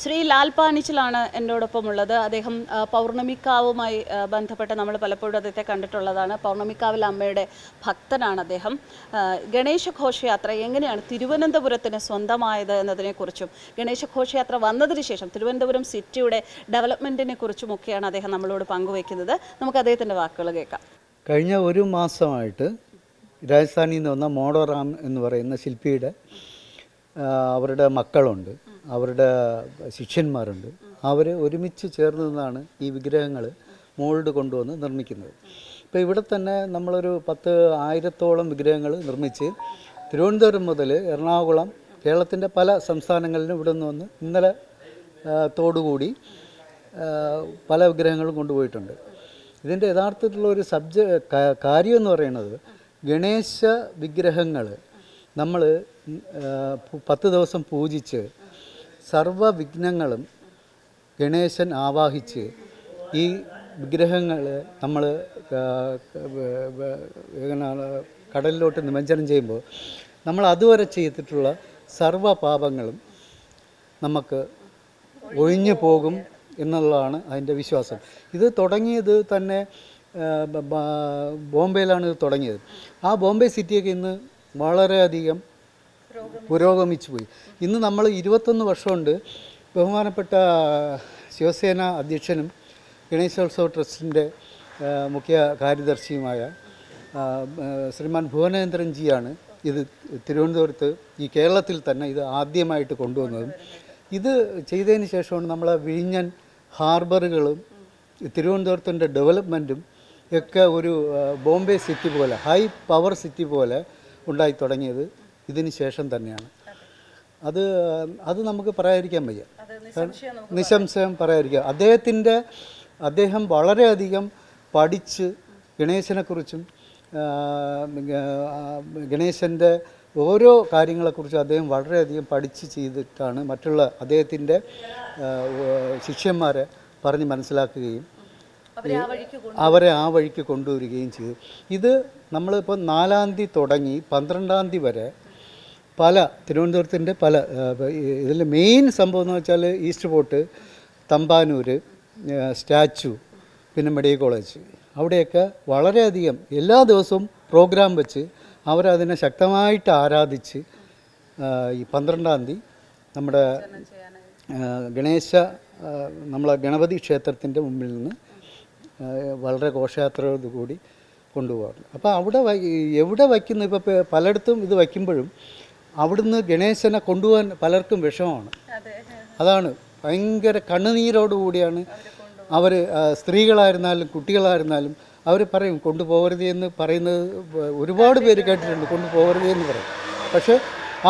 ശ്രീ ലാൽ പാനിച്ചിലാണ് എന്നോടൊപ്പം ഉള്ളത് അദ്ദേഹം പൗർണമിക്കാവുമായി ബന്ധപ്പെട്ട് നമ്മൾ പലപ്പോഴും അദ്ദേഹത്തെ കണ്ടിട്ടുള്ളതാണ്. പൗർണമിക്കാവിൽ അമ്മയുടെ ഭക്തനാണ് അദ്ദേഹം. ഗണേശ ഘോഷയാത്ര എങ്ങനെയാണ് തിരുവനന്തപുരത്തിന് സ്വന്തമായത് എന്നതിനെക്കുറിച്ചും ഗണേശ ഘോഷയാത്ര വന്നതിന് ശേഷം തിരുവനന്തപുരം സിറ്റിയുടെ ഡെവലപ്മെന്റിനെ കുറിച്ചുമൊക്കെയാണ് അദ്ദേഹം നമ്മളോട് പങ്കുവയ്ക്കുന്നത്. നമുക്ക് അദ്ദേഹത്തിന്റെ വാക്കുകൾ കേൾക്കാം. കഴിഞ്ഞ ഒരു മാസമായിട്ട് രാജസ്ഥാനിൽ നിന്ന് വന്ന മോഡോറാം എന്ന് പറയുന്ന ശില്പിയുടെ അവരുടെ മക്കളുണ്ട്. അവരുടെ ശിഷ്യന്മാരുണ്ട്. അവർ ഒരുമിച്ച് ചേർന്ന് നിന്നാണ് ഈ വിഗ്രഹങ്ങൾ മോൾഡ് കൊണ്ടുവന്ന് നിർമ്മിക്കുന്നത്. ഇപ്പോൾ ഇവിടെ തന്നെ നമ്മളൊരു പത്ത് ആയിരത്തോളം വിഗ്രഹങ്ങൾ നിർമ്മിച്ച് തിരുവനന്തപുരം മുതൽ എറണാകുളം കേരളത്തിന്റെ പല സംസ്ഥാനങ്ങളിലും ഇവിടെ നിന്ന് വന്ന് ഇന്നലെ തോടുകൂടി പല വിഗ്രഹങ്ങളും കൊണ്ടുപോയിട്ടുണ്ട്. ഇതിന്റെ യഥാർത്ഥത്തിലുള്ള ഒരു സബ്ജ കാര്യം എന്ന് പറയുന്നത് ഗണേശ വിഗ്രഹങ്ങൾ നമ്മൾ പത്ത് ദിവസം പൂജിച്ച് സർവ വിഘ്നങ്ങളും ഗണേശൻ ആവാഹിച്ച് ഈ വിഗ്രഹങ്ങൾ നമ്മൾ കടലിലോട്ട് നിമജ്ജനം ചെയ്യുമ്പോൾ നമ്മൾ അതുവരെ ചെയ്തിട്ടുള്ള സർവ പാപങ്ങളും നമുക്ക് ഒഴിഞ്ഞു പോകും എന്നുള്ളതാണ് അതിന്റെ വിശ്വാസം. ഇത് തുടങ്ങിയത് തന്നെ ബോംബെയിലാണ് ഇത് തുടങ്ങിയത്. ആ ബോംബെ സിറ്റിയൊക്കെ ഇന്ന് വളരെയധികം പുരോഗമിച്ചു. പോയി. ഇന്ന് നമ്മൾ ഇരുപത്തൊന്ന് വർഷമുണ്ട് ബഹുമാനപ്പെട്ട ശിവസേന അധ്യക്ഷനും ഗണേശോത്സവ ട്രസ്റ്റിന്റെ മുഖ്യ കാര്യദർശിയുമായ ശ്രീമാൻ ഭുവനേന്ദ്രൻ ജിയാണ് ഇത് തിരുവനന്തപുരത്ത് ഈ കേരളത്തിൽ തന്നെ ഇത് ആദ്യമായിട്ട് കൊണ്ടുവന്നതും. ഇത് ചെയ്തതിന് ശേഷമാണ് നമ്മളെ വിഴിഞ്ഞൻ ഹാർബറുകളും തിരുവനന്തപുരത്തിന്റെ ഡെവലപ്മെന്റും ഒക്കെ ഒരു ബോംബെ സിറ്റി പോലെ ഹൈ പവർ സിറ്റി പോലെ ഉണ്ടായി തുടങ്ങിയത്. ഇതിന് ശേഷം തന്നെയാണ്. അത് അത് നമുക്ക് പറയാതിരിക്കാൻ വയ്യ. നിശംശയം പറയാതിരിക്കുക അദ്ദേഹത്തിന്റെ അദ്ദേഹം വളരെയധികം പഠിച്ച് ഗണേശനെക്കുറിച്ചും ഗണേശന്റെ ഓരോ കാര്യങ്ങളെക്കുറിച്ചും അദ്ദേഹം വളരെയധികം പഠിച്ച് ചെയ്തിട്ടാണ് മറ്റുള്ള അദ്ദേഹത്തിന്റെ ശിഷ്യന്മാരെ പറഞ്ഞ് മനസ്സിലാക്കുകയും അവരെ ആ വഴിക്ക് അവരെ ആ വഴിക്ക് കൊണ്ടുവരികയും ചെയ്തു. ഇത് നമ്മളിപ്പോൾ നാലാം തീയതി തുടങ്ങി പന്ത്രണ്ടാം തീയതി വരെ പല തിരുവനന്തപുരത്തിന്റെ പല ഇതിൽ മെയിൻ സംഭവം എന്ന് വെച്ചാൽ ഈസ്റ്റ് ഫോർട്ട് തമ്പാനൂർ സ്റ്റാച്ചു പിന്നെ മെഡിക്കൽ കോളേജ്. അവിടെയൊക്കെ വളരെയധികം എല്ലാ ദിവസവും പ്രോഗ്രാം വെച്ച് അവരതിനെ ശക്തമായിട്ട് ആരാധിച്ച് ഈ പന്ത്രണ്ടാം തീയതി നമ്മുടെ ഗണേശ നമ്മളെ ഗണപതി ക്ഷേത്രത്തിന്റെ മുമ്പിൽ നിന്ന് വളരെ ഘോഷയാത്രയോടുകൂടി കൊണ്ടുപോകാറുണ്ട്. അപ്പോൾ അവിടെ എവിടെ വയ്ക്കുന്നു? ഇപ്പോൾ പലയിടത്തും ഇത് വയ്ക്കുമ്പോഴും അവിടുന്ന് ഗണേശനെ കൊണ്ടുപോകാൻ പലർക്കും വിഷമമാണ്. അതാണ് ഭയങ്കര കണ്ണുനീരോടുകൂടിയാണ് അവർ സ്ത്രീകളായിരുന്നാലും കുട്ടികളായിരുന്നാലും അവർ പറയും കൊണ്ടുപോകരുത് എന്ന് പറയുന്നത് ഒരുപാട് പേര് കേട്ടിട്ടുണ്ട് കൊണ്ടുപോകരുത് എന്ന് പറയും. പക്ഷേ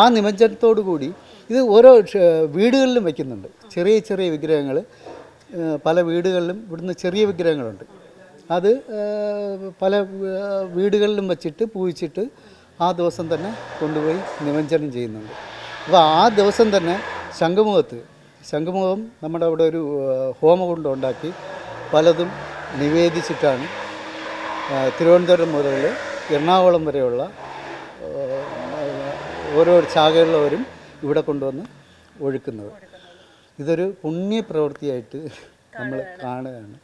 ആ നിമജ്ജനത്തോടു കൂടി ഇത് ഓരോ വീടുകളിലും വയ്ക്കുന്നുണ്ട് ചെറിയ ചെറിയ വിഗ്രഹങ്ങൾ പല വീടുകളിലും ഇവിടുന്ന് ചെറിയ വിഗ്രഹങ്ങളുണ്ട്. അത് പല വീടുകളിലും വച്ചിട്ട് പൂജിച്ചിട്ട് ആ ദിവസം തന്നെ കൊണ്ടുപോയി നിമഞ്ജനം ചെയ്യുന്നുണ്ട്. അപ്പോൾ ആ ദിവസം തന്നെ ശംഖുമുഖത്ത് ശംഖുമുഖം നമ്മുടെ അവിടെ ഒരു ഹോമകുണ്ടം ഉണ്ടാക്കി പലതും നിവേദിച്ചിട്ടാണ് തിരുവനന്തപുരം മുതൽ എറണാകുളം വരെയുള്ള ഓരോ ശാഖയുള്ളവരും ഇവിടെ കൊണ്ടുവന്ന് ഒഴുക്കുന്നത്. ഇതൊരു പുണ്യപ്രവൃത്തിയായിട്ട് നമ്മൾ കാണുകയാണ്.